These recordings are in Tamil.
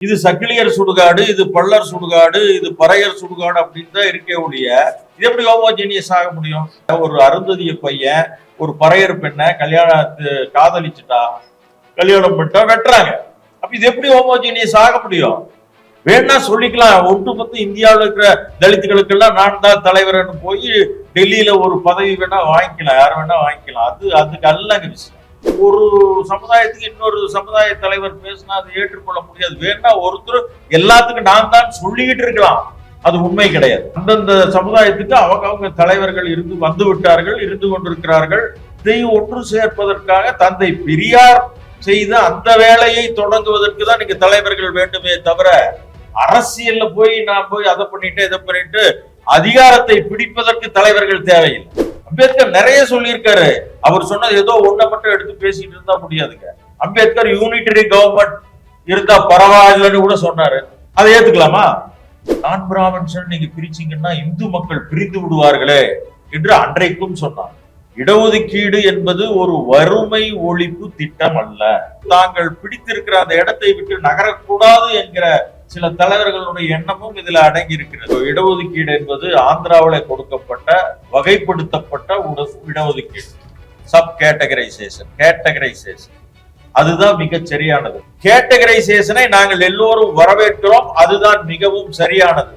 இது சக்கிலியர் சுடுகாடு இது பள்ளர் சுடுகாடு இது பறையர் சுடுகாடு அப்படின்னு தான் இருக்கே ஒழிய இது எப்படி ஹோமோஜீனியஸ் ஆக முடியும்? ஒரு அருந்ததிய பையன் ஒரு பறையர் பெண்ணை கல்யாணத்து காதலிச்சுட்டா கல்யாணம் பண்ணிட்டா வெட்டுறாங்க அப்ப இது எப்படி ஹோமோஜீனியஸ் ஆக முடியும்? வேணா சொல்லிக்கலாம். ஒட்டுமொத்த இந்தியாவில் இருக்கிற தலித்துகளுக்கெல்லாம் நான் தான் தலைவர்னு போய் டெல்லியில ஒரு பதவி வேணா வாங்கிக்கலாம். யார் வேணா வாங்கிக்கலாம். அது அதுக்கு அல்ல விஷயம். ஒரு சமுதாயத்துக்கு இன்னொரு சமுதாய தலைவர் பேசினா அதை ஏற்றுக்கொள்ள முடியாது. வேணா ஒருத்தர் எல்லாத்துக்கும் நான் தான் சொல்லிக்கிட்டு இருக்கலாம். அது உண்மை கிடையாது. அந்தந்த சமுதாயத்துக்கு அவங்க அவங்க தலைவர்கள் இருந்து வந்து விட்டார்கள் இருந்து கொண்டிருக்கிறார்கள். இதை ஒன்று சேர்ப்பதற்காக தந்தை பெரியார் செய்த அந்த வேலையை தொடங்குவதற்கு தான் நீங்க தலைவர்கள் வேண்டுமே தவிர அரசியல்ல போய் நான் போய் அதை பண்ணிட்டு இதை பண்ணிட்டு அதிகாரத்தை பிடிப்பதற்கு தலைவர்கள் தேவையில்லை. அம்பேத்கர் நிறைய சொல்லியிருக்காரு. அவர் சொன்னது ஏதோ ஒன்றை மட்டும் எடுத்து பேசிட்டு இருந்தா முடியாதுங்க. அம்பேத்கர் யூனிட்டரி கவர்மெண்ட் இருந்தா பரவாயில்லைன்னு கூட சொன்னாரு. அதை ஏத்துக்கலாமா? நான் பிராமன்ஸ் நீங்க பிரிச்சீங்கன்னா இந்து மக்கள் பிரிந்து விடுவார்களே என்று அன்றைக்கும் சொன்னார். இடஒதுக்கீடு என்பது ஒரு வறுமை ஒழிப்பு திட்டம் அல்ல. தாங்கள் பிடித்திருக்கிற அந்த இடத்தை விட்டு நகரக்கூடாது என்கிற சில தலைவர்களுடைய எண்ணமும் இதுல அடங்கி இருக்கிறது இடஒதுக்கீடு என்பது ஆந்திராவில் கொடுக்கப்பட்ட வகைப்படுத்தப்பட்ட உட- இடஒதுக்கீடு. சப் கேட்டகரைசேஷன் கேட்டகரைசேஷன் அதுதான் மிக சரியானது. கேட்டகரைசேஷனை நாங்கள் எல்லோரும் வரவேற்கிறோம். அதுதான் மிகவும் சரியானது.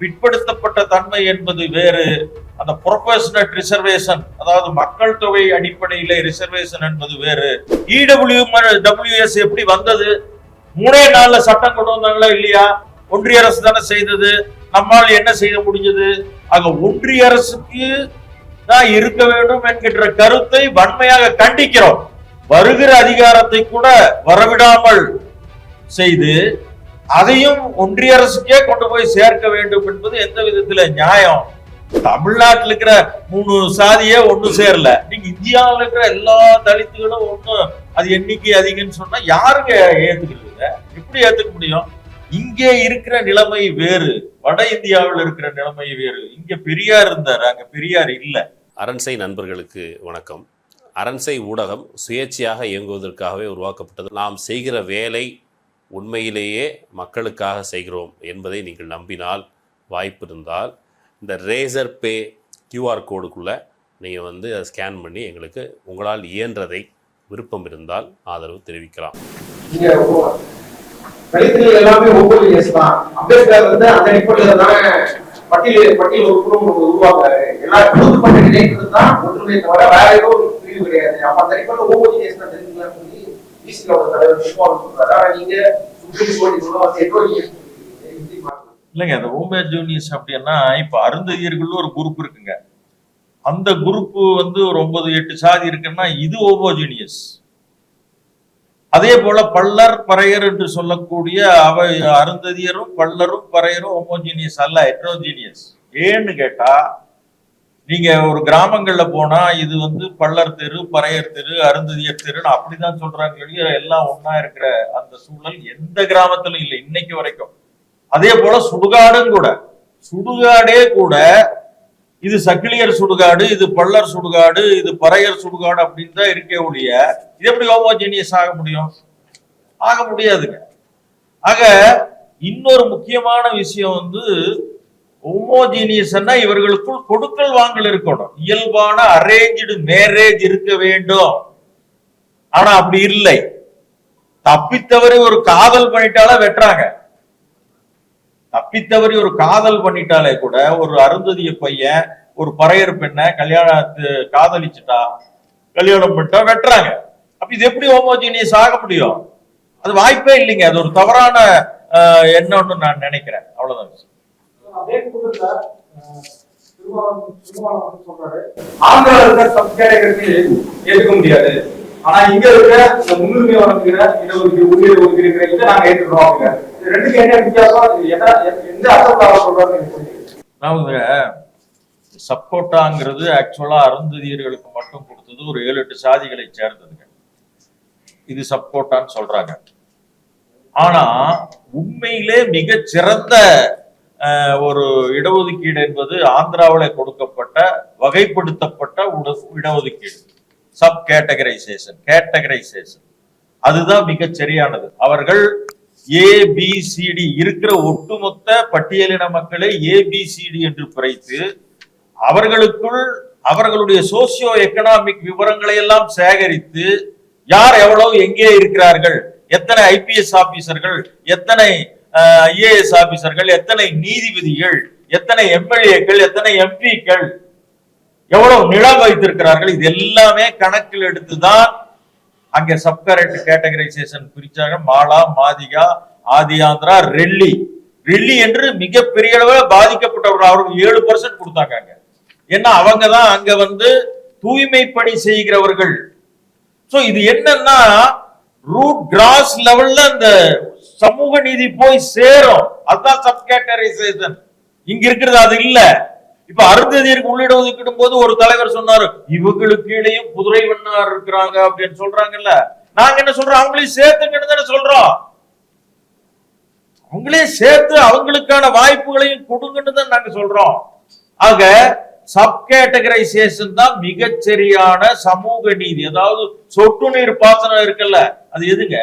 பிற்படுத்தப்பட்ட தன்மை என்பது வேறு. அந்த ப்ரொபஷனல் ரிசர்வேஷன் அதாவது மக்கள் தொகை அடிப்படையில ரிசர்வேஷன் என்பது வேறு. இடபிள்யூ டபிள்யூஎஸ் எப்படி வந்தது? மூணே நாள்ல சட்டம் கொண்டு வந்தாங்களா இல்லையா? ஒன்றிய அரசு தானே செய்தது. நம்மால் என்ன செய்ய முடிஞ்சது? ஆக ஒன்றிய அரசுக்கு தான் இருக்க வேண்டும் என்கின்ற கருத்தை வன்மையாக கண்டிக்கிறோம். வருகிற அதிகாரத்தை கூட வரவிடாமல் செய்து அதையும் ஒன்றிய அரசுக்கே கொண்டு போய் சேர்க்க வேண்டும் என்பது எந்த விதத்துல நியாயம்? தமிழ்நாட்டில் இருக்கிற மூணு சாதியே ஒண்ணு சேரல. நீங்க இந்தியாவில் இருக்கிற எல்லா தலித்துகளும் ஒண்ணு. அது எண்ணிக்கை அதிகம்னு சொன்னா யாருங்க ஏத்துக்கிறதுங்க எப்படி ஏத்துக்க முடியும்? இங்கே இருக்கிற நிலைமை வேறு. வட இந்தியாவில் இருக்கிற நிலைமை வேறு. இங்க பெரியார் இருந்தார் அங்க பெரியார் இல்ல. அரண்சை நண்பர்களுக்கு வணக்கம். அரண்சை ஊடகம் சுயேட்சையாக இயங்குவதற்காகவே உருவாக்கப்பட்டது. நாம் செய்கிற வேலை உண்மையிலேயே மக்களுக்காக செய்கிறோம் என்பதை நீங்கள் நம்பினால் வாய்ப்பு இருந்தால் இந்த ரேசர் பே கியூஆர் கோடுக்குள்ளே நீங்கள் வந்து அதை ஸ்கேன் பண்ணி எங்களுக்கு உங்களால் இயன்றதை விருப்பம் இருந்தால் ஆதரவு தெரிவிக்கலாம். நீங்க ஒ- எல்லாமே ஒவ்வொரு தான். அம்பேத்கர் வந்து அந்த அடிப்படையில தானே பட்டியல் பட்டியல் ஒரு குடும்பம் உருவாக்குறாரு. எல்லா பொதுப்பட்ட நினைக்கிறது தான் ஒன்றுமே தவிர வேற ஏதோ ஒரு பிரிவு கிடையாது. அப்ப அந்த அடிப்படையில ஒவ்வொரு எஸ் தான் தெரிஞ்சுக்கலாம் சொல்லி பிசிகளோட தலைவர் நிர்மலன் சொல்றாரு ஆனா நீங்க சுப்ரீம் கோர்ட் இவ்வளவு இல்லைங்க அந்த ஹோமே ஜூனியர்ஸ் அப்படின்னா இப்போ அருந்ததியர்கள் ஒரு குரூப் இருக்குங்க. அந்த குரூப் வந்து ஒரு ஒன்பது எட்டு சாதி இருக்குன்னா இது ஹோமோஜீனியஸ் அதே போல பல்லர் பறையர் என்று சொல்லக்கூடிய அவை அருந்ததியரும் பல்லரும் பறையரும் ஹோமோஜீனியஸ் அல்ல ஹெட்ரோஜீனியஸ் ஏன்னு கேட்டா நீங்க ஒரு கிராமங்கள்ல போனா இது வந்து பல்லர் தெரு பறையர் தெரு அருந்ததியர் தெருன்னு அப்படிதான் சொல்றாங்க எல்லாம் ஒன்னா இருக்கிற அந்த சூழல் எந்த கிராமத்திலும் இல்லை இன்னைக்கு வரைக்கும். அதே போல சுடுகாடும் கூட சுடுகாடே கூட இது சக்கிலியர் சுடுகாடு இது பல்லர் சுடுகாடு இது பறையர் சுடுகாடு அப்படின்னு தான் இருக்கே ஒழிய இது எப்படி ஹோமோஜீனியஸ் ஆக முடியும்? ஆக முடியாதுங்க. ஆக இன்னொரு முக்கியமான விஷயம் வந்து ஹோமோஜீனியஸ்னா இவர்களுக்குள் கொடுக்கல் வாங்கல் இருக்கணும். இயல்பான அரேஞ்சு மேரேஜ் இருக்க வேண்டும். ஆனா அப்படி இல்லை. தப்பித்தவரை ஒரு காதல் பண்ணிட்டாலே வெட்டுறாங்க. தப்பித்தவரை ஒரு காதல் பண்ணிட்டாலே கூட ஒரு அருந்ததிய பையன் ஒரு பறையர் பெண்ணை கல்யாணத்து காதலிச்சுட்டா கல்யாணம் பண்ணிட்டா வெட்டுறாங்க. அப்ப இது எப்படி ஹோமோஜீனியஸ் ஆக முடியும்? அது வாய்ப்பே இல்லைங்க. அது ஒரு தவறான எண்ணம்னு நான் நினைக்கிறேன். அவ்வளவுதான். ஆந்திரால இருக்க சப் கேட்டகரி ஏத்துக்க முடியாது. ஆனா இங்க இருக்க இந்த முன்னுரிமை வழங்குகிற இடஒதுக்கீடு உரிய ஒதுக்கீடு இதை நாங்க ஏற்றுக்கிறோம். ரெண்டுக்கு என்ன வித்தியாசம்? எந்த அர்த்தத்தால அதாவதுங்க சப்போட்டாங்கிறது ஆக்சுவலா அருந்ததியர்களுக்கு மட்டும் கொடுத்தது ஒரு ஏழு எட்டு சாதிகளை சேர்ந்ததுங்க. இது சப்போட்டான்னு சொல்றாங்க. ஆனா உண்மையிலே மிக சிறந்த அஹ், ஒரு இடஒதுக்கீடு என்பது ஆந்திராவில் கொடுக்கப்பட்ட வகைப்படுத்தப்பட்ட உட- இடஒதுக்கீடு. சப் கேட்டகரைசேஷன் கேட்டகரைசேஷன் அதுதான் மிக சரியானது. அவர்கள் ஏபிசிடி இருக்கிற ஒட்டுமொத்த பட்டியலின மக்களை ஏபிசிடி என்று குறைத்து அவர்களுக்குள் அவர்களுடைய சோசியோ எக்கனாமிக் விவரங்களை எல்லாம் சேகரித்து யார் எவ்வளவு எங்கே இருக்கிறார்கள்? எத்தனை ஐபிஎஸ் ஆபீசர்கள்? எத்தனை ஐஏஎஸ் ஆபீசர்கள்? எத்தனை நீதிபதிகள்? எத்தனை எம்எல்ஏக்கள்? எத்தனை எம்பிக்கள்? எவ்வளவு நிலம் வைத்திருக்கிறார்கள்? இது எல்லாமே கணக்கில் எடுத்துதான் அங்க சப்கரண்ட் கேட்டகரைசேஷன் பிரிச்சாங்க மாலா மாதிகா ஆதியாந்திரா ரெல்லி. ரெல்லி என்று மிகப்பெரிய அளவில் பாதிக்கப்பட்டவர்கள் அவர்கள் ஏழு பர்சன்ட் கொடுத்தாங்க ஏன்னா அவங்க தான் அங்க வந்து தூய்மை பணி செய்கிறவர்கள். சோ இது என்னன்னா ரூட் கிராஸ் லெவல்ல அந்த சமூக நீதி போய் சேரும். அதுதான் சப் இங்க இருக்கிறது அது இல்ல. இப்ப அருந்ததியருக்கு உள்ளிட ஒதுக்கிடும் போது ஒரு தலைவர் சொன்னாரு இவங்களுக்கு கீழேயும் குதிரை வண்ணார் இருக்கிறாங்க அப்படின்னு சொல்றாங்கல்ல. நாங்க என்ன சொல்றோம்? அவங்களையும் சேர்த்துங்கன்னு தானே சொல்றோம். அவங்களே சேர்த்து அவங்களுக்கான வாய்ப்புகளையும் கொடுங்கன்னு தான் நாங்க சொல்றோம். ஆக சப் கேட்டகரைசேஷன் தான் மிகச்சரியான சமூக நீதி. அதாவது சொட்டு நீர் பாசனம் இருக்குல்ல அது எதுங்க?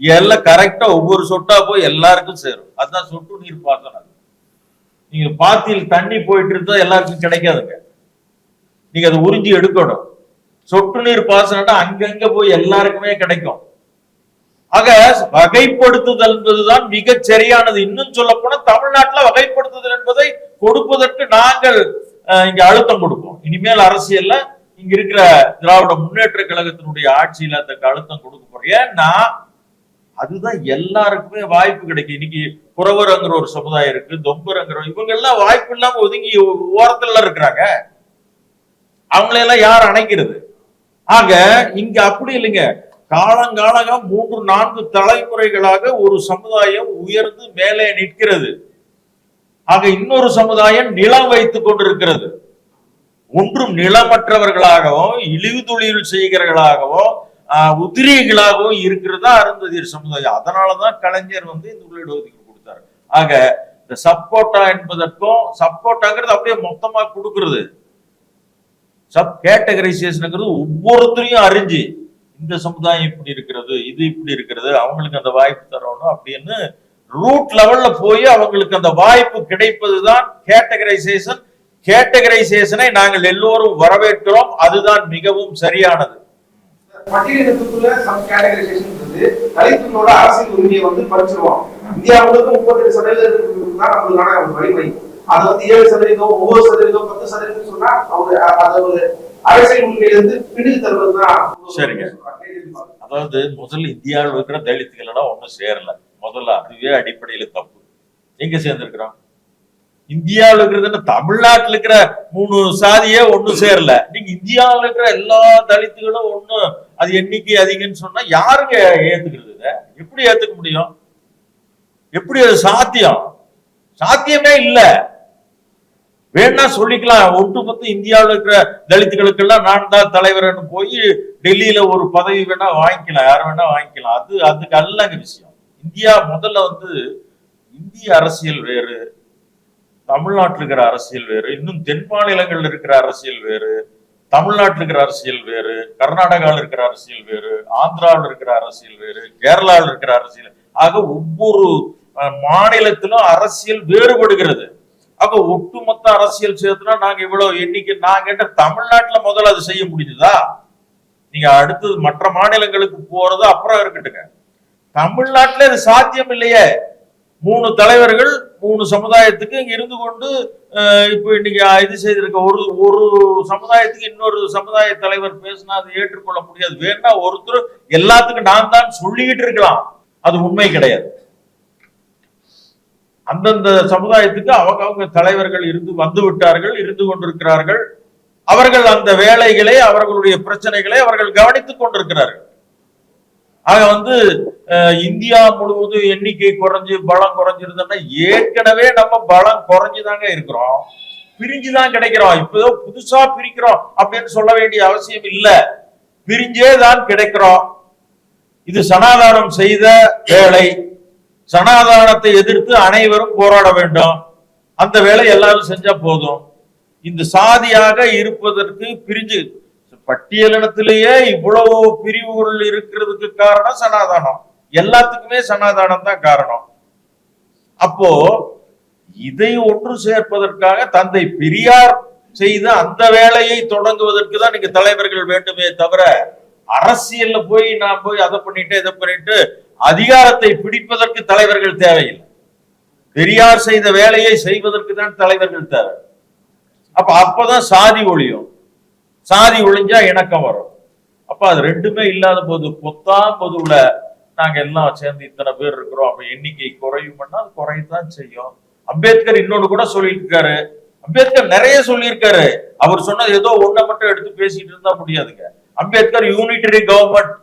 எல்லாம் கரெக்டா ஒவ்வொரு சொட்டா போய் எல்லாருக்கும் சேரும். அதுதான் சொட்டு நீர் பாசனம். நீங்க பாத்தியில் தண்ணி போயிட்டு இருந்தா எல்லாருக்கும் கிடைக்காதுங்க. நீங்க அதை உறிஞ்சி எடுக்கணும். சொட்டு நீர் பாசனம்னா அங்கங்க போய் எல்லாருக்குமே கிடைக்கும். ஆக வகைப்படுத்துதல் என்பதுதான் மிகச் சரியானது இன்னும் சொல்ல போனா தமிழ்நாட்டுல வகைப்படுத்துதல் என்பதை கொடுப்பதற்கு நாங்கள் இங்க அழுத்தம் கொடுக்கும். இனிமேல் அரசியல்ல இங்க இருக்கிற திராவிட முன்னேற்ற கழகத்தினுடைய ஆட்சியில அந்த அழுத்தம் கொடுக்க போறோம் ஏன்னா அதுதான் எல்லாருக்குமே வாய்ப்பு கிடைக்கும். இன்னைக்கு புறவரங்கிற ஒரு சமுதாயம் இருக்கு தொம்பரங்கிற இவங்க எல்லாம் வாய்ப்பு இல்லாம ஒதுங்கி ஓரத்துல இருக்கிறாங்க. அவங்களையெல்லாம் யார் அணைக்கிறது? ஆக இங்க அப்படி இல்லைங்க. காலங்காலங்க மூன்று நான்கு தலைமுறைகளாக ஒரு சமுதாயம் உயர்ந்து மேலே நிற்கிறது. ஆக இன்னொரு சமுதாயம் நிலம் வைத்துக் கொண்டிருக்கிறது. ஒன்றும் நிலமற்றவர்களாகவும் இழிவு தொழில் செய்கிறவர்களாகவும் ஆஹ், உதிரிகளாகவும் இருக்கிறதா அருந்ததியர் சமுதாயம். அதனாலதான் கலைஞர் வந்து இந்த உள்ளிட ஒதுக்கீடு கொடுத்தாரு. ஆக இந்த சப்போட்டா என்பதற்கும் சப்போட்டாங்கிறது அப்படியே மொத்தமா கொடுக்கறது. சப் கேட்டகரைசேஷனுங்கிறது ஒவ்வொருத்தரையும் அறிஞ்சு இந்த சமுதாயம் இப்படி இருக்கிறது இது இப்படி இருக்கிறது அவங்களுக்கு அந்த வாய்ப்பு தரணும் அப்படின்னு ரூட் லெவல்ல போய் அவங்களுக்கு அந்த வாய்ப்பு கிடைப்பதுதான் கேட்டகரைசேஷன் கேட்டகரைசேஷனை நாங்கள் எல்லோரும் வரவேற்கிறோம். அதுதான் மிகவும் சரியானது. பட்டியலினத்துக்குள்ள சப் கேட்டகரைசேஷன் தலித்துகளோட அரசியல் உரிமையை வந்து பறிச்சிருவோம் இந்தியா முழுக்க சதவீதம் தான் நம்மளுக்கான வலிமை அது வந்து ஏழு சதவீதம் ஒவ்வொரு சதவீதம் பத்து சதவீதம் சொன்னா அவங்க அது ஒரு அரசியல் உரிமையிலிருந்து பிடித்து தருவதுதான். சரிங்க. அதாவது முதல்ல இந்தியாவில் இருக்கிற தலித்துகள் எல்லாம் ஒன்றும் சேரல. முதல்ல அதுவே அடிப்படையில தப்பு. எங்க சேர்ந்திருக்கிறோம்? இந்தியாவில் இருக்கிறதுன்னு தமிழ்நாட்டில் இருக்கிற மூணு சாதியே ஒண்ணும் சேரல. நீங்க இந்தியாவில் இருக்கிற எல்லா தலித்துகளும் ஒன்றும் அது எண்ணிக்கை அதிகம்னு சொன்னா யாருங்க ஏத்துக்கிறது இதை? எப்படி ஏத்துக்க முடியும்? எப்படி அது சாத்தியம்? சாத்தியமே இல்ல. வேணா சொல்லிக்கலாம். ஒட்டுமொத்த இந்தியாவில் இருக்கிற தலித்துகளுக்கெல்லாம் நான் தான் தலைவர்னு போய் டெல்லியில ஒரு பதவி வேணா வாங்கிக்கலாம். யார் வேணா வாங்கிக்கலாம். அது அதுக்கு அல்லங்க விஷயம். இந்தியா முதல்ல வந்து இந்திய அரசியல் வேறு தமிழ்நாட்டில் இருக்கிற அரசியல் வேறு இன்னும் தென் மாநிலங்களில் இருக்கிற அரசியல் வேறு தமிழ்நாட்டில் இருக்கிற அரசியல் வேறு கர்நாடகாவில் இருக்கிற அரசியல் வேறு ஆந்திராவில் இருக்கிற அரசியல் வேறு கேரளாவில் இருக்கிற அரசியல் ஆக ஒவ்வொரு மாநிலத்திலும் அரசியல் வேறுபடுகிறது. ஆக ஒட்டுமொத்த அரசியல் சேர்த்துனா நாங்க இவ்வளவு எண்ணிக்கை நான் கேட்ட தமிழ்நாட்டுல முதல்ல அது செய்ய முடிஞ்சுதா? நீங்க அடுத்தது மற்ற மாநிலங்களுக்கு போறது அப்புறம் இருக்கட்டுங்க. தமிழ்நாட்டுல இது சாத்தியம் இல்லையே மூணு தலைவர்கள் மூணு சமுதாயத்துக்கு இங்க இருந்து கொண்டு இப்போ இன்னைக்கு இது செய்திருக்க ஒரு ஒரு சமுதாயத்துக்கு இன்னொரு சமுதாய தலைவர் பேசினா அதை ஏற்றுக்கொள்ள முடியாது. வேணா ஒருத்தர் எல்லாத்துக்கும் நான் தான் சொல்லிக்கிட்டு இருக்கலாம். அது உண்மை கிடையாது. அந்தந்த சமுதாயத்துக்கு அவங்க அவங்க தலைவர்கள் இருந்து வந்து விட்டார்கள் இருந்து கொண்டிருக்கிறார்கள். அவர்கள் அந்த வேலைகளை அவர்களுடைய பிரச்சனைகளை அவர்கள் கவனித்துக் கொண்டிருக்கிறார்கள். ஆக வந்து இந்தியா முழுவதும் எண்ணிக்கை குறைஞ்சு பலம் குறைஞ்சிருந்தோம்னா ஏற்கனவே நம்ம பலம் குறைஞ்சுதாங்க இருக்கிறோம். பிரிஞ்சுதான் கிடைக்கிறோம். இப்போ புதுசா பிரிக்கிறோம் அப்படின்னு சொல்ல வேண்டிய அவசியம் இல்லை. பிரிஞ்சே தான் கிடைக்கிறோம். இது சனாதானம் செய்த வேலை. சனாதானத்தை எதிர்த்து அனைவரும் போராட வேண்டும். அந்த வேலை எல்லாரும் செஞ்சா போதும். இந்த சாதியாக இருப்பதற்கு பிரிஞ்சு பட்டியலினத்திலேயே இவ்வளவு பிரிவுகள் இருக்கிறதுக்கு காரணம் சனாதானம். எல்லாத்துக்குமே சனாதானம் தான் காரணம். அப்போ இதை ஒன்று சேர்ப்பதற்காக தந்தை பெரியார் செய்த அந்த வேலையை தொடங்குவதற்கு தான் நீங்க தலைவர்கள் வேண்டுமே தவிர அரசியல்ல போய் நான் போய் அதை பண்ணிட்டு இதை பண்ணிட்டு அதிகாரத்தை பிடிப்பதற்கு தலைவர்கள் தேவையில்லை. பெரியார் செய்த வேலையை செய்வதற்கு தான் தலைவர்கள் தேவை. அப்ப அப்பதான் சாதி ஒழியும். சாதி ஒழிஞ்சா இணக்கம் வரும். அப்ப அது ரெண்டுமே இல்லாத போது பொத்தா பொதுவுல நாங்க எல்லாம் சேர்ந்து இத்தனை பேர் இருக்கிறோம். அப்ப எண்ணிக்கை குறையும்னா அது குறையத்தான் செய்யும். அம்பேத்கர் இன்னொன்று கூட சொல்லியிருக்காரு. அம்பேத்கர் நிறைய சொல்லியிருக்காரு. அவர் சொன்னது ஏதோ ஒண்ணை மட்டும் எடுத்து பேசிட்டு இருந்தா முடியாதுங்க அம்பேத்கர் யூனிட்டரி கவர்மெண்ட்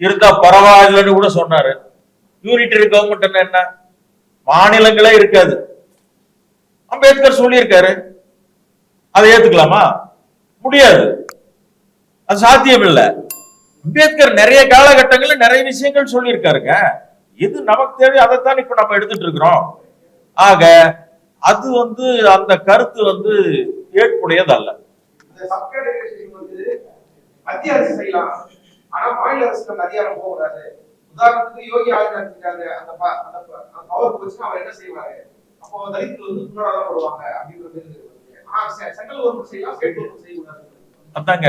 இருந்தா பரவாயில்லைன்னு கூட சொன்னாரு. யூனிட்டரி கவர்மெண்ட் என்ன? மாநிலங்களே இருக்காது. அம்பேத்கர் சொல்லியிருக்காரு. அதை ஏத்துக்கலாமா? முடியாது. அது சாத்தியம் இல்ல அம்பேத்கர் நிறைய காலகட்டங்கள்ல நிறைய விஷயங்கள் சொல்லியிருக்காருங்க. எது நமக்கு தேவை அதைத்தான் இப்ப நம்ம எடுத்துட்டு இருக்கிறோம். ஆக அது வந்து அந்த கருத்து வந்து சப்கேட்டகரைசேஷன் வந்து மத்திய அரசு செய்யலாம். ஆனா மாநில அரசுக்கு அந்த அதிகாரம் போகக்கூடாது. உதாரணத்துக்கு யோகி ஆதித்யநாத் இருக்காரு அந்த பவர் போச்சுன்னா அவர் என்ன செய்வாரு? அப்போ தலித்துகள் வந்து முன்னாடி போடுவாங்க அப்படின்றது. ஆனா சென்ட்ரல் கவர்மெண்ட் செய்யலாம் ஸ்டேட் கவர்மெண்ட் செய்யக்கூடாது. அதாங்க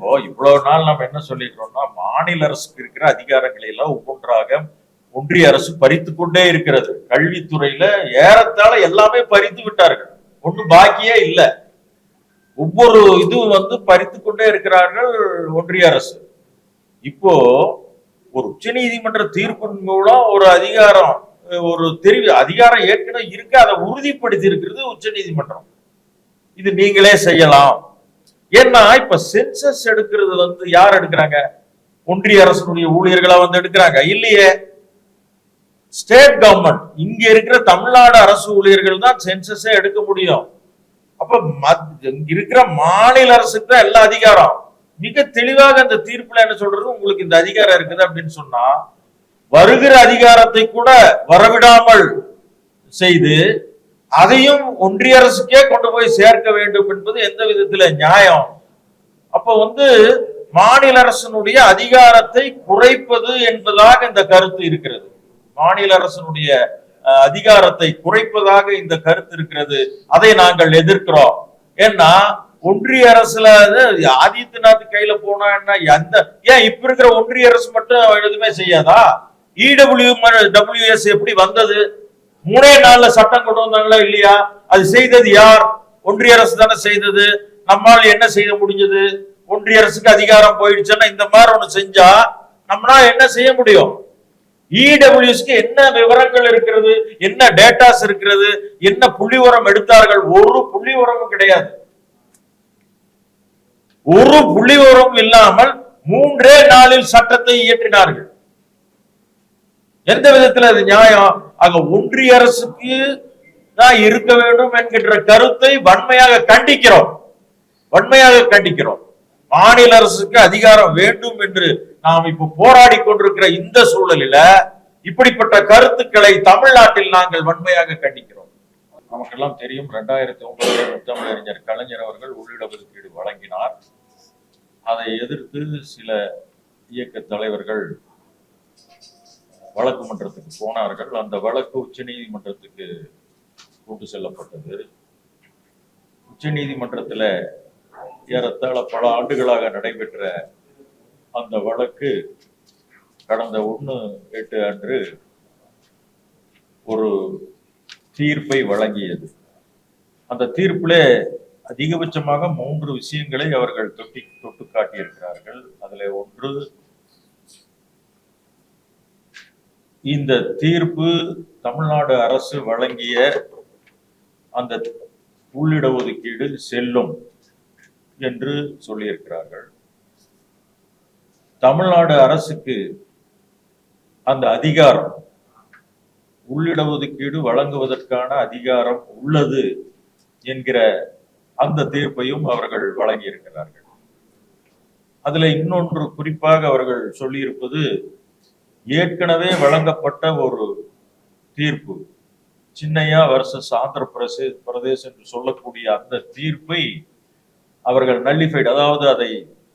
இப்போ இவ்வளவு நாள் நம்ம என்ன சொல்லிக்கிறோம்னா மாநில அரசுக்கு இருக்கிற அதிகாரங்களை எல்லாம் ஒவ்வொன்றாக ஒன்றிய அரசு பறித்து கொண்டே இருக்கிறது. கல்வித்துறையில ஏறத்தாழ எல்லாமே பறித்து விட்டார்கள். ஒன்றும் பாக்கியே இல்லை. ஒவ்வொரு இதுவும் வந்து பறித்து கொண்டே இருக்கிறார்கள் ஒன்றிய அரசு. இப்போ ஒரு உச்சநீதிமன்ற தீர்ப்பின் மூலம் ஒரு அதிகாரம் ஒரு தெரிவி அதிகாரம் ஏற்கனவே இருக்கு அதை உறுதிப்படுத்தி இருக்கிறது உச்சநீதிமன்றம் இது நீங்களே செய்யலாம். ஏன்னா இப்ப சென்சஸ் எடுக்கிறது வந்து யார் எடுக்கிறாங்க? ஒன்றிய அரசுடைய ஊழியர்களா வந்து எடுக்கிறாங்க. இல்லையே. ஸ்டேட் கவர்மெண்ட் இங்க இருக்கிற தமிழ்நாடு அரசு ஊழியர்கள் தான் சென்சஸே எடுக்க முடியும். அப்ப இருக்கிற மாநில அரசுக்கு தான் எல்லா அதிகாரம். மிக தெளிவாக அந்த தீர்ப்புல என்ன சொல்றது? உங்களுக்கு இந்த அதிகாரம் இருக்குது அப்படின்னு சொன்னா வருகிற அதிகாரத்தை கூட வரவிடாமல் செய்து அதையும் ஒன்றிய அரசுக்கே கொண்டு போய் சேர்க்க வேண்டும் என்பது எந்த விதத்துல நியாயம்? அப்ப வந்து மாநில அரசனுடைய அதிகாரத்தை குறைப்பது என்பதாக இந்த கருத்து இருக்கிறது. மாநில அரசனுடைய அஹ், அதிகாரத்தை குறைப்பதாக இந்த கருத்து இருக்கிறது. அதை நாங்கள் எதிர்க்கிறோம். ஏன்னா ஒன்றிய அரசுல ஆதித்யநாத் கையில போனா என்ன? எந்த ஏன் இப்ப இருக்கிற ஒன்றிய அரசு மட்டும் எதுவுமே செய்யாதா? இடபிள்யூ டபிள்யூஎஸ் எப்படி வந்தது? மூணே நாள்ல சட்டம் கொண்டு வந்தாங்களா இல்லையா? அது செய்தது யார்? ஒன்றிய அரசு தானே செய்தது. நம்மால் என்ன செய்ய முடிஞ்சது? ஒன்றிய அரசுக்கு அதிகாரம் போயிடுச்சுன்னா இந்த மாதிரி ஒண்ணு செஞ்சா நம்மளால என்ன செய்ய முடியும்? இடபிள்யூஸ்க்கு என்ன விவரங்கள் இருக்கிறது? என்ன டேட்டாஸ் இருக்கிறது? என்ன புள்ளி உரம் எடுத்தார்கள்? ஒரு புள்ளி உரமும் கிடையாது. ஒரு புள்ளி உரம் இல்லாமல் மூன்றே நாளில் சட்டத்தை இயற்றினார்கள். எந்த விதத்துல அது நியாயம்? ஆக ஒன்றிய அரசுக்கு தான் இருக்க வேண்டும் என்கின்ற கருத்தை வன்மையாக கண்டிக்கிறோம். வன்மையாக கண்டிக்கிறோம். மாநில அரசுக்கு அதிகாரம் வேண்டும் என்று நாம் இப்ப போராடி கொண்டிருக்கிற இந்த சூழலில இப்படிப்பட்ட கருத்துக்களை தமிழ்நாட்டில் நாங்கள் வன்மையாக கண்டிக்கிறோம். நமக்கெல்லாம் தெரியும் ரெண்டாயிரத்தி ஒன்பதுல முத்தமிழறிஞர் கலைஞர் அவர்கள் உள்ளிடஒதுக்கீடு வழங்கினார். அதை எதிர்த்து சில இயக்க தலைவர்கள் வழக்கு மன்றத்துக்கு போனார்கள். அந்த வழக்கு உச்ச நீதிமன்றத்துக்கு கொண்டு செல்லப்பட்டது. உச்ச நீதிமன்றத்தில் ஏறத்தாழ பல ஆண்டுகளாக நடைபெற்ற அந்த வழக்கு கடந்த ஒண்ணு எட்டு அன்று ஒரு தீர்ப்பை வழங்கியது. அந்த தீர்ப்பிலே அதிகபட்சமாக மூன்று விஷயங்களை அவர்கள் தொட்டி தொட்டு காட்டியிருக்கிறார்கள். அதில் ஒன்று இந்த தீர்ப்பு தமிழ்நாடு அரசு வழங்கிய அந்த உள்ளிட ஒதுக்கீடு செல்லும் என்று சொல்லியிருக்கிறார்கள். தமிழ்நாடு அரசுக்கு அந்த அதிகாரம் உள்ளிட ஒதுக்கீடு வழங்குவதற்கான அதிகாரம் உள்ளது என்கிற அந்த தீர்ப்பையும் அவர்கள் வழங்கியிருக்கிறார்கள். அதுல இன்னொன்று குறிப்பாக அவர்கள் சொல்லியிருப்பது ஏற்கனவே வழங்கப்பட்ட ஒரு தீர்ப்பு. சின்னையா வர்சஸ் ஆந்திர பிரசே பிரதேஷ் என்று சொல்லக்கூடிய அந்த தீர்ப்பை அவர்கள் நல்லிஃபைட் அதாவது அதை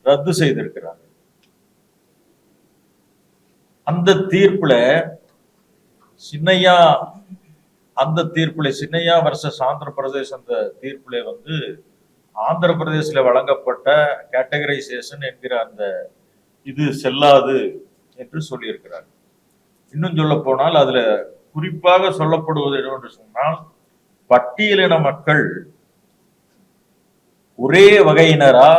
ரத்து செய்திருக்கிறார்கள் அந்த தீர்ப்புல சின்னையா அந்த தீர்ப்புல சின்னையா வருஷ ஆந்திர பிரதேஷ் அந்த தீர்ப்புல வந்து ஆந்திர பிரதேசில் வழங்கப்பட்ட கேட்டகரைசேஷன் என்கிற அந்த இது செல்லாது. என்று சொல்லியிருக்கிறார். இன்னும் சொல்ல போனால் அதுல குறிப்பாக சொல்லப்படுவது என்னவென்று சொன்னால் பட்டியலின மக்கள் ஒரே வகையினரா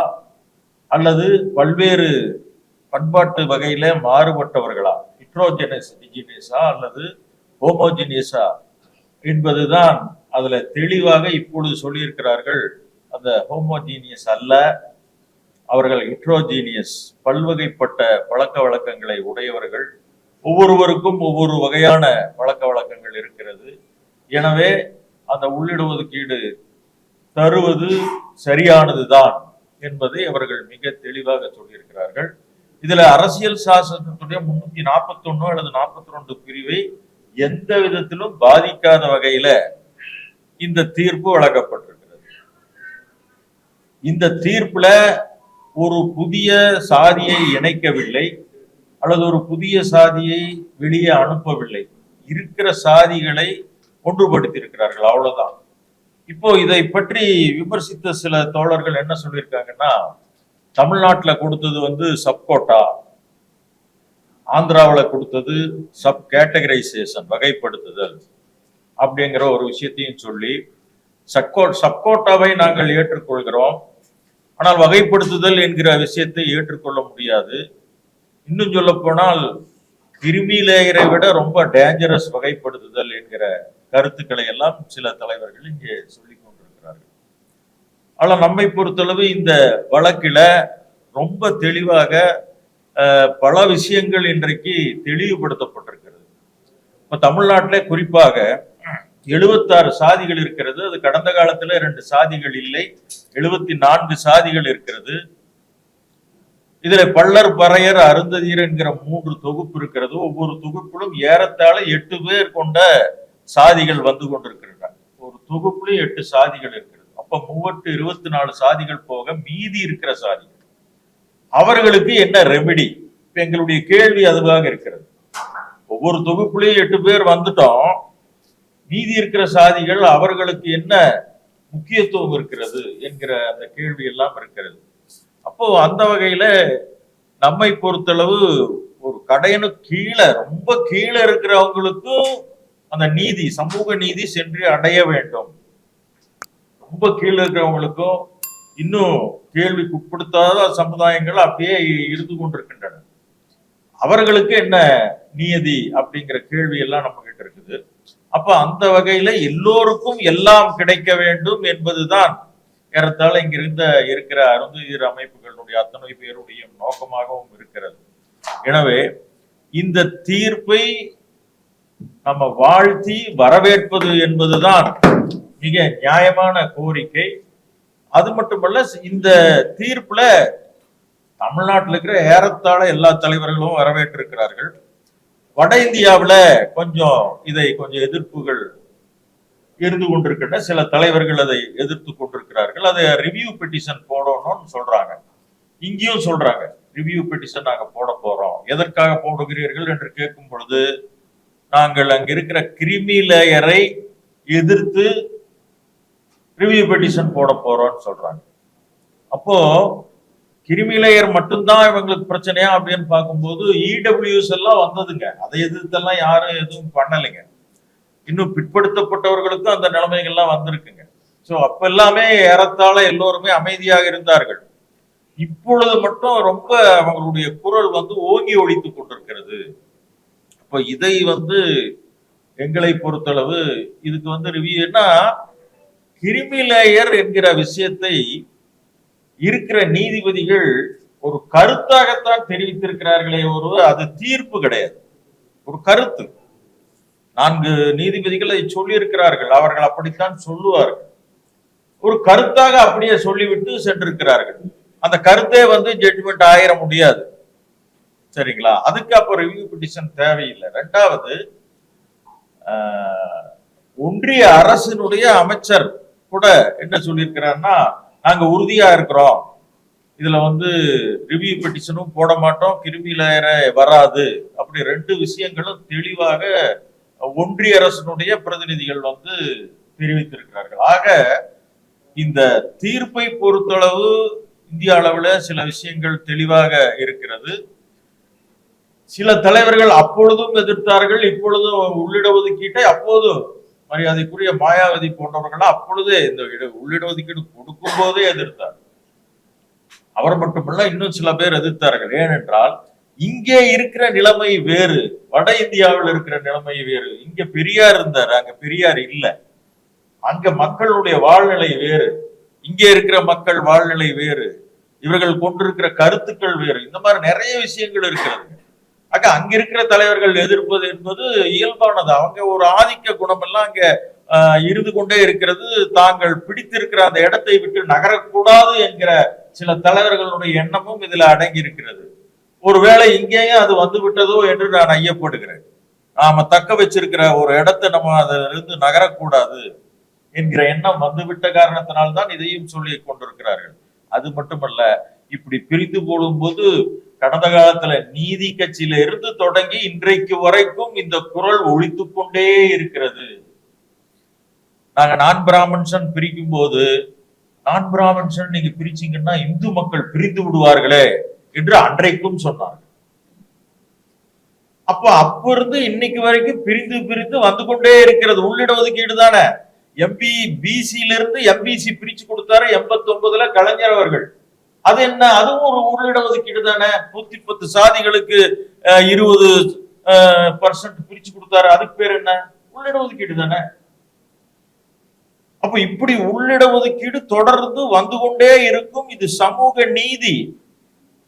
அல்லது பல்வேறு பண்பாட்டு வகையில மாறுபட்டவர்களா? ஹிட்ரோஜெனஸ் இன்ஜினியஸா அல்லது ஹோமோஜினியஸா என்பதுதான் அதுல தெளிவாக இப்பொழுது சொல்லியிருக்கிறார்கள். அந்த ஹோமோஜீனியஸ் அல்ல அவர்கள் ஹிட்ரோஜீனியஸ் பல்வகைப்பட்ட பழக்க வழக்கங்களை உடையவர்கள். ஒவ்வொருவருக்கும் ஒவ்வொரு வகையான பழக்க வழக்கங்கள் இருக்கிறது. எனவே அந்த உள்ளிடுஒதுக்கீடு தருவது சரியானதுதான் என்பதை அவர்கள் மிக தெளிவாக சொல்லியிருக்கிறார்கள். இதுல அரசியல் சாசனத்துடைய முன்னூத்தி நாற்பத்தி அல்லது நாற்பத்தி ரெண்டு பிரிவை எந்த விதத்திலும் பாதிக்காத வகையில இந்த தீர்ப்பு வழங்கப்பட்டிருக்கிறது. இந்த தீர்ப்புல ஒரு புதிய சாதியை இணைக்கவில்லை அல்லது ஒரு புதிய சாதியை வெளியே அனுப்பவில்லை. இருக்கிற சாதிகளை ஒன்றுபடுத்தியிருக்கிறார்கள். அவ்வளவுதான். இப்போ இதை பற்றி விமர்சித்த சில தோழர்கள் என்ன சொல்லியிருக்காங்கன்னா தமிழ்நாட்டுல கொடுத்தது வந்து சப்கோட்டா ஆந்திராவுல கொடுத்தது சப் கேட்டகரைசேஷன் வகைப்படுத்துதல் அப்படிங்கிற ஒரு விஷயத்தையும் சொல்லி சப்கோ சப்கோட்டாவை நாங்கள் ஏற்றுக்கொள்கிறோம். ஆனால் வகைப்படுத்துதல் என்கிற விஷயத்தை ஏற்றுக்கொள்ள முடியாது. இன்னும் சொல்ல போனால் கிருமி லேயரை விட ரொம்ப டேஞ்சரஸ் வகைப்படுத்துதல் என்கிற கருத்துக்களை எல்லாம் சில தலைவர்கள் இங்கே சொல்லி கொண்டிருக்கிறார்கள். ஆனால் நம்மை பொறுத்தளவு இந்த வழக்கில் ரொம்ப தெளிவாக பல விஷயங்கள் இன்றைக்கு தெளிவுபடுத்தப்பட்டிருக்கிறது. இப்போ தமிழ்நாட்டிலே குறிப்பாக எழுபத்தாறு சாதிகள் இருக்கிறது. அது கடந்த காலத்துல ரெண்டு சாதிகள் இல்லை. எழுபத்தி நான்கு சாதிகள் இருக்கிறது. இதுல பல்லர் பறையர் அருந்ததியர் என்கிற மூன்று தொகுப்பு இருக்கிறது. ஒவ்வொரு தொகுப்பிலும் ஏறத்தாழ எட்டு பேர் கொண்ட சாதிகள் வந்து கொண்டிருக்கின்றன. ஒரு தொகுப்புலயும் எட்டு சாதிகள் இருக்கிறது. அப்ப மூவட்டு இருபத்தி நாலு சாதிகள் போக மீதி இருக்கிற சாதிகள். அவர்களுக்கு என்ன ரெமிடி இப்ப எங்களுடைய கேள்வி அதுவாக இருக்கிறது. ஒவ்வொரு தொகுப்புலயும் எட்டு பேர் வந்துட்டோம். மீதி இருக்கிற சாதிகள் அவர்களுக்கு என்ன முக்கியத்துவம் இருக்கிறது என்கிற அந்த கேள்வி எல்லாம் இருக்கிறது. அப்போ அந்த வகையில நம்மை பொறுத்தளவு ஒரு கடையனு கீழே ரொம்ப கீழே இருக்கிறவங்களுக்கும் அந்த நீதி சமூக நீதி சென்று அடைய வேண்டும். ரொம்ப கீழே இருக்கிறவங்களுக்கும் இன்னும் கேள்விக்கு உட்படுத்தாத சமுதாயங்கள் அப்படியே இருந்து கொண்டிருக்கின்றன. அவர்களுக்கு என்ன நியதி அப்படிங்கிற கேள்வி எல்லாம் நம்ம கிட்ட இருக்குது. அப்ப அந்த வகையில எல்லோருக்கும் எல்லாம் கிடைக்க வேண்டும் என்பதுதான் ஏறத்தாழ இங்கிருந்த இருக்கிற அருந்துயிர் அமைப்புகளுடைய அத்தனை பேருடைய நோக்கமாகவும் இருக்கிறது. எனவே இந்த தீர்ப்பை நம்ம வாழ்த்தி வரவேற்பது என்பதுதான் மிக நியாயமான கோரிக்கை. அது மட்டுமல்ல இந்த தீர்ப்புல தமிழ்நாட்டில் இருக்கிற ஏறத்தாழ எல்லா தலைவர்களும் வரவேற்றிருக்கிறார்கள். வட இந்தியாவில் கொஞ்சம் இதை கொஞ்சம் எதிர்ப்புகள் இருந்து கொண்டிருக்கின்ற சில தலைவர்கள் அதை எதிர்த்து கொண்டிருக்கிறார்கள். அதை ரிவ்யூ பெட்டிஷன் போடணும்னு சொல்றாங்க. இங்கேயும் சொல்றாங்க ரிவ்யூ பெட்டிஷன் நாங்கள் போட போறோம். எதற்காக போடுகிறீர்கள்? என்று கேட்கும் பொழுது நாங்கள் அங்க இருக்கிற கிருமி லேயரை எதிர்த்து ரிவ்யூ பெட்டிஷன் போட போறோம்னு சொல்றாங்க. அப்போ கிருமி லேயர் மட்டும்தான் இவங்களுக்கு பிரச்சனையா அப்படின்னு பார்க்கும்போது இடபிள்யூஎஸ் எல்லாம் வந்ததுங்க. அதை எதிர்த்தெல்லாம் யாரும் எதுவும் பண்ணலைங்க. இன்னும் பிற்படுத்தப்பட்டவர்களுக்கும் அந்த நிலைமைகள்லாம் வந்திருக்குங்க. ஸோ அப்ப எல்லாமே ஏறத்தாழ எல்லோருமே அமைதியாக இருந்தார்கள். இப்பொழுது மட்டும் ரொம்ப அவங்களுடைய குரல் வந்து ஓங்கி ஒழித்து கொண்டிருக்கிறது. அப்போ இதை வந்து எங்களை பொறுத்தளவு இதுக்கு வந்து ரிவ்யூனா கிருமி லேயர் என்கிற விஷயத்தை இருக்கிற நீதிபதிகள் ஒரு கருத்தாகத்தான் தெரிவித்திருக்கிறார்களே ஒரு அது தீர்ப்பு கிடையாது. ஒரு கருத்து. நான்கு நீதிபதிகள் அதை சொல்லியிருக்கிறார்கள். அவர்கள் அப்படித்தான் சொல்லுவார்கள். ஒரு கருத்தாக அப்படியே சொல்லிவிட்டு சென்றிருக்கிறார்கள். அந்த கருத்தே வந்து ஜட்மெண்ட் ஆயிட முடியாது. சரிங்களா? அதுக்கு அப்போ ரிவ்யூ பிட்டிஷன் தேவையில்லை. ரெண்டாவது ஒன்றிய அரசினுடைய அமைச்சர் கூட என்ன சொல்லியிருக்கிறாருன்னா நாங்க உறுதியா இருக்கிறோம். இதுல வந்து ரிவ்யூ பெட்டிஷனும் போட மாட்டோம். கிருமி லேயர வராது. அப்படி ரெண்டு விஷயங்களும் தெளிவாக ஒன்றிய அரசனுடைய பிரதிநிதிகள் வந்து தெரிவித்திருக்கிறார்கள். ஆக இந்த தீர்ப்பை பொறுத்தளவு இந்திய அளவில் சில விஷயங்கள் தெளிவாக இருக்கிறது. சில தலைவர்கள் அப்பொழுதும் எதிர்த்தார்கள் இப்பொழுதும் உள்ளிட ஒதுக்கீட்டை அப்போதும் மரியாதைக்குரிய மாயாவதி போன்றவர்கள் அப்பொழுதே இந்த உள்ளிடஒதுக்கீடு உள்ளிட ஒதுக்கீடு கொடுக்கும் போதே எதிர்த்தார். அவர் மட்டுமல்ல இன்னும் சில பேர் எதிர்த்தார்கள். ஏனென்றால் இங்கே இருக்கிற நிலைமை வேறு வட இந்தியாவில் இருக்கிற நிலைமை வேறு. இங்க பெரியார் இருந்தார் அங்க பெரியார் இல்ல. அங்க மக்களுடைய வாழ்நிலை வேறு. இங்கே இருக்கிற மக்கள் வாழ்நிலை வேறு. இவர்கள் கொண்டிருக்கிற கருத்துக்கள் வேறு. இந்த மாதிரி நிறைய விஷயங்கள் இருக்கிறது. ஆக அங்க இருக்கிற தலைவர்கள் எதிர்ப்பது என்பது இயல்பானது. அவங்க ஒரு ஆதிக்க குணமெல்லாம் அங்க இருந்து கொண்டே இருக்கிறது. தாங்கள் பிடித்திருக்கிற அந்த இடத்தை விட்டு நகரக்கூடாது என்கிற சில தலைவர்களுடைய எண்ணமும் இதுல அடங்கி இருக்கிறது ஒருவேளை இங்கேயும் அது வந்து விட்டதோ என்று நான் ஐயப்படுகிறேன். நாம தக்க வச்சிருக்கிற ஒரு இடத்தை நம்ம அதிலிருந்து நகரக்கூடாது என்கிற எண்ணம் வந்துவிட்ட காரணத்தினால்தான் இதையும் சொல்லி கொண்டிருக்கிறார்கள். அது மட்டுமல்ல இப்படி பிரித்து போடும்போது கடந்த காலத்துல நீதி கட்சியில இருந்து தொடங்கி இன்றைக்கு வரைக்கும் இந்த குரல் ஒழித்து கொண்டே இருக்கிறது. நாங்க நான் பிராமன்சன் பிரிக்கும் போது நான் பிராமன்சன் நீங்க பிரிச்சீங்கன்னா இந்து மக்கள் பிரிந்து விடுவார்களே என்று அன்றைக்கும் சொன்னார்கள். அப்ப அப்ப இருந்து இன்னைக்கு வரைக்கும் பிரிந்து பிரிந்து வந்து கொண்டே இருக்கிறது. உள்ளிட ஒதுக்கீடு தானே. எம்பி பிசில இருந்து எம்பிசி பிரிச்சு கொடுத்தாரு. எண்பத்தி ஒன்பதுல கலைஞர் அவர்கள். அது என்ன? அதுவும் ஒரு உள்ளிட ஒதுக்கீடு தானே? நூத்தி பத்து சாதிகளுக்கு அஹ், இருபது பர்சன்ட் பிரிச்சு கொடுத்தாரு. அதுக்கு பேர் என்ன? உள்ளிட ஒதுக்கீடு தானே? அப்ப இப்படி உள்ளிட ஒதுக்கீடு தொடர்ந்து வந்து கொண்டே இருக்கும் இது சமூக நீதி.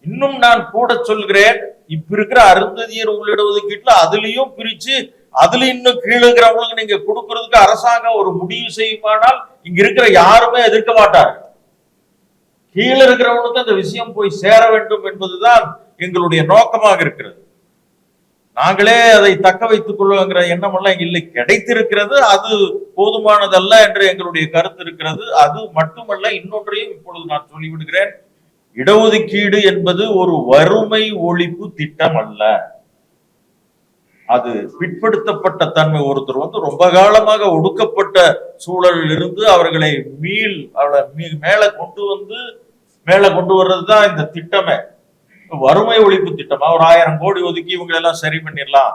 இன்னும் நான் கூட சொல்கிறேன் இப்ப இருக்கிற அருந்ததியர் உள்ளிட ஒதுக்கீட்டுல அதுலயும் பிரிச்சு அதுல இன்னும் கீழே இருக்கிறவங்களுக்கு நீங்க கொடுக்கறதுக்கு அரசாங்கம் ஒரு முடிவு செய்யுமானால் இங்க இருக்கிற யாருமே எதிர்க்க மாட்டார் கீழே இருக்கிறவனுக்கு அந்த விஷயம் போய் சேர வேண்டும் என்பதுதான் எங்களுடைய நோக்கமாக இருக்கிறது. நாங்களே அதை தக்க வைத்துக் கொள்ளுங்கிற எண்ணம் எல்லாம் இல்லை. கிடைத்திருக்கிறது அது போதுமானதல்ல என்று எங்களுடைய கருத்து இருக்கிறது. அது மட்டுமல்ல இன்னொன்றையும் இப்பொழுது நான் சொல்லிவிடுகிறேன். இடஒதுக்கீடு என்பது ஒரு வறுமை ஒழிப்பு திட்டம் அல்ல அது பிற்படுத்தப்பட்ட தன்மை ஒருத்தர் வந்து ரொம்ப காலமாக ஒடுக்கப்பட்ட சூழலில் இருந்து அவர்களை மீள் அவளை மீ- மேல கொண்டு வந்து மேல கொண்டு வர்றது தான் இந்த திட்டமே. வறுமை ஒழிப்பு திட்டமா? ஒரு ஆயிரம் கோடி ஒதுக்கி இவங்களெல்லாம் சரி பண்ணிடலாம்.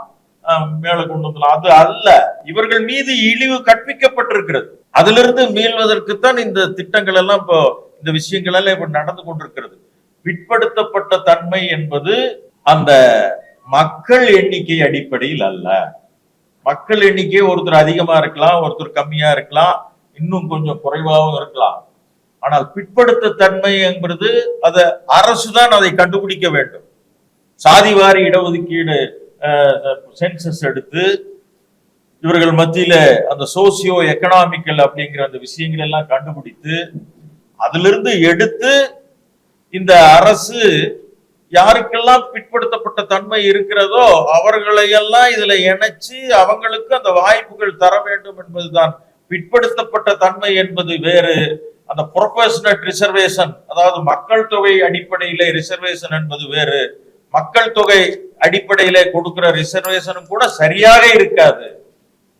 மேல கொண்டு வந்துடலாம். அது அல்ல. இவர்கள் மீது இழிவு கற்பிக்கப்பட்டிருக்கிறது. அதிலிருந்து மீள்வதற்குத்தான் இந்த திட்டங்கள் எல்லாம் இப்போ இந்த விஷயங்கள் எல்லாம் இப்ப நடந்து கொண்டிருக்கிறது. பிற்படுத்தப்பட்ட தன்மை என்பது அந்த மக்கள் எண்ணிக்கை அடிப்படையில் அல்ல. மக்கள் எண்ணிக்கை ஒருத்தர் அதிகமா இருக்கலாம் ஒருத்தர் கம்மியா இருக்கலாம் இன்னும் கொஞ்சம் குறைவாகவும் இருக்கலாம். ஆனால் பிற்படுத்த தன்மை என்பது அத அரசுதான் அதை கண்டுபிடிக்க வேண்டும். சாதிவாரி இடஒதுக்கீடு சென்சஸ் எடுத்து இவர்கள் மத்தியில அந்த சோசியோ எக்கனாமிக்கல் அப்படிங்கிற அந்த விஷயங்கள் எல்லாம் கண்டுபிடித்து அதிலிருந்து எடுத்து இந்த அரசு யாருக்கெல்லாம் பிற்படுத்தப்பட்ட தன்மை இருக்கிறதோ அவர்களை எல்லாம் இதுல இணைச்சு அவங்களுக்கு அந்த வாய்ப்புகள் தர வேண்டும் என்பதுதான். பிற்படுத்தப்பட்ட தன்மை என்பது வேறு. அந்த ப்ரொபோஷனட் ரிசர்வேஷன் அதாவது மக்கள் தொகை அடிப்படையிலே ரிசர்வேஷன் என்பது வேறு. மக்கள் தொகை அடிப்படையிலே கொடுக்கிற ரிசர்வேஷனும் கூட சரியாக இருக்காது.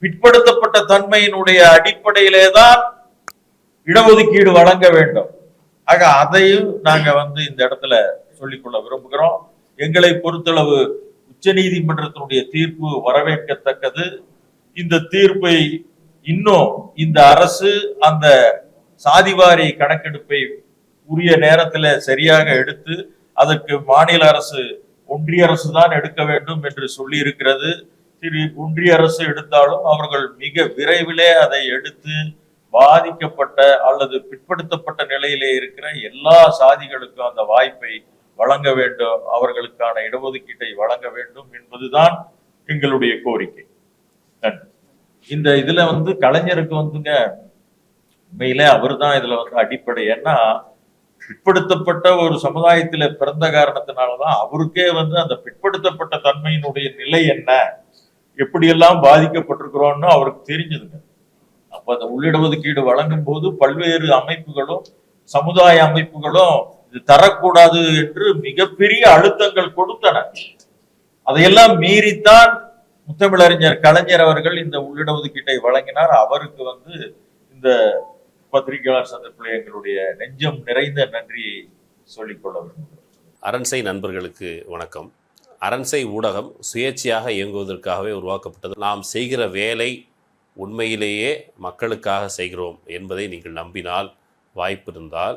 பிற்படுத்தப்பட்ட தன்மையினுடைய அடிப்படையிலே தான் இடஒதுக்கீடு வழங்க வேண்டும். ஆக அதையும் நாங்க வந்து இந்த இடத்துல சொல்லிக்கொள்ள விரும்புகிறோம். எங்களை பொறுத்தளவு உச்சநீதிமன்றத்தினுடைய தீர்ப்பு வரவேற்கத்தக்கது. இந்த தீர்ப்பை இன்னும் இந்த அரசு அந்த சாதிவாரி கணக்கெடுப்பை உரிய நேரத்தில் சரியாக எடுத்து அதற்கு மாநில அரசு ஒன்றிய அரசு தான் எடுக்க வேண்டும் என்று சொல்லி இருக்கிறது சரி ஒன்றிய அரசு எடுத்தாலும் அவர்கள் மிக விரைவிலே அதை எடுத்து பாதிக்கப்பட்ட அல்லது பிற்படுத்தப்பட்ட நிலையிலே இருக்கிற எல்லா சாதிகளுக்கும் அந்த வாய்ப்பை வழங்க வேண்டும் அவர்களுக்கான இடஒதுக்கீட்டை வழங்க வேண்டும் என்பதுதான் எங்களுடைய கோரிக்கை. நன்றி. இந்த இதுல வந்து கலைஞருக்கு வந்துங்க உண்மையில அவர் தான் இதுல வந்து அடிப்படை. ஏன்னா பிற்படுத்தப்பட்ட ஒரு சமுதாயத்தில பிறந்த காரணத்தினாலதான் அவருக்கே வந்து அந்த பிற்படுத்தப்பட்ட தன்மையினுடைய நிலை என்ன எப்படியெல்லாம் பாதிக்கப்பட்டிருக்கிறோம்னு அவருக்கு தெரிஞ்சதுங்க. அப்ப அந்த உள்ளிட ஒதுக்கீடு வழங்கும் போது பல்வேறு அமைப்புகளும் சமுதாய அமைப்புகளும் இது தரக்கூடாது என்று மிகப்பெரிய அழுத்தங்கள் கொடுத்தன. அதையெல்லாம் மீறித்தான் முத்தமிழறிஞர் கலைஞர் அவர்கள் இந்த உள்ளிடஒதுக்கீட்டை வழங்கினார். அவருக்கு வந்து இந்த பத்திரிகையாளர் சந்திப்பில் எங்களுடைய நெஞ்சம் நிறைந்த நன்றியை சொல்லிக்கொள்ள விரும்புகிறேன். அரண்சை நண்பர்களுக்கு வணக்கம். அரண்சை ஊடகம் சுயேட்சையாக இயங்குவதற்காகவே உருவாக்கப்பட்டது. நாம் செய்கிற வேலை உண்மையிலேயே மக்களுக்காக செய்கிறோம் என்பதை நீங்கள் நம்பினால் வாய்ப்பு இருந்தால்